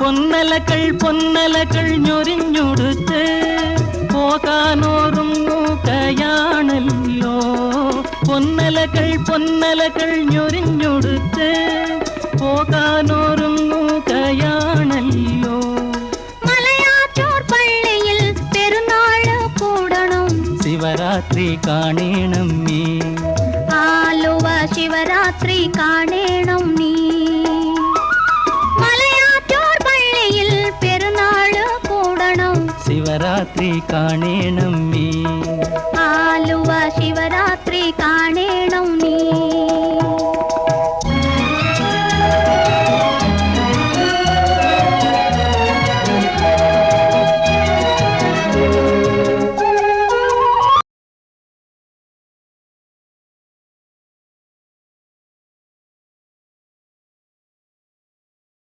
പൊന്നലകൾ പൊന്നലകൾ ഞൊരിഞ്ഞൊടുത്ത് പോകാനോറുങ്ങുകയാണല്ലോ പൊന്നലകൾ പൊന്നലകൾ ഞൊരിഞ്ഞൊടുത്ത് പോകാനോറുങ്ങുകയാണല്ലോ മലയാറ്റൂർ പള്ളിയിൽ പെരുന്നാൾ കൂടണം. ശിവരാത്രി കാണേണം നീ. ആലുവ ശിവരാത്രി കാണേണം നീ. శివరాత్రి కాణే నమ్మి. ఆలువ శివరాత్రి కా